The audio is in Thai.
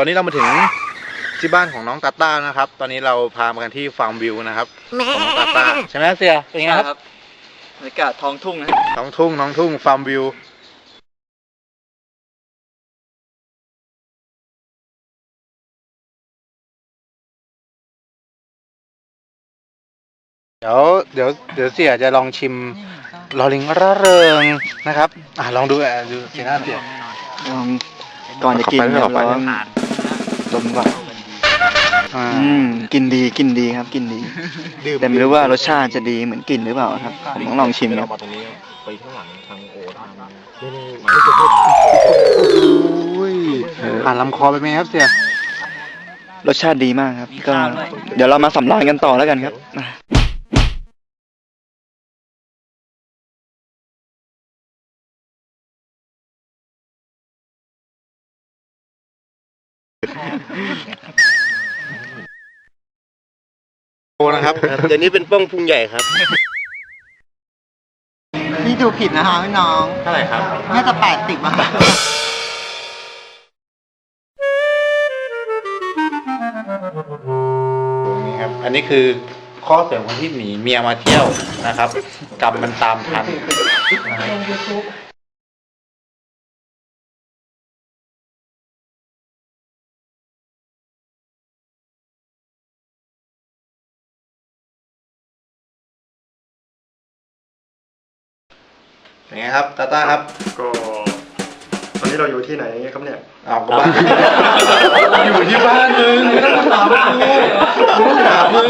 อนนี้เรามาถึงที่บ้านของน้องตาต้านะครับ ตอนนี้เราพามากันที่ฟาร์มวิวนะครับของน้องตาต้าใช่ไหมเสียเป็นไงครับบรรยากาศท้องทุ่งนะน้องทุ่งน้องทุ่งฟาร์มวิวเดี๋ยวเดี๋ยวเดี๋ยวเสียจะลองชิมลอลิงร่าเริงนะครับ อะลองดูอะดูสีหน้าเสียลองก่อนจะกินขอไปลอง ดมก่อนอ่าอืมกินดีกินดีครับ กินดีดื่มแต่ไม่รู้ว่ารสชาติจะดีเหมือนกลิ่นหรือเปล่าครับ ผมต้องลองชิมครับมาตรงนี้ไปข้างหลังทางโอทางอุ้ยผ่านลำคอไปไหมครับเสียรสชาติดีมากครับ ก็ เดี๋ยวเรามาสำรานกันต่อแล้วกันครับ โอนะครับ เดี๋ยวนี้เป็นป้องพุงใหญ่ครับ นี่ดูผิดนะคะพี่น้อง เท่าไหร่ครับ น่าจะแปดสิบอะค่ะนี่ครับ อันนี้คือข้อเสริมคนที่หนีเมียมาเที่ยวนะครับ กรรมมันตามทัน เป็นไงครับตาต้าครับก็ ตอนนี้เราอยู่ที่ไหนครับเนี่ยเอากลับบ้านอยู่ที่บ้านมึงไม่ต้องมาถามกูไม่ต้องถามมึง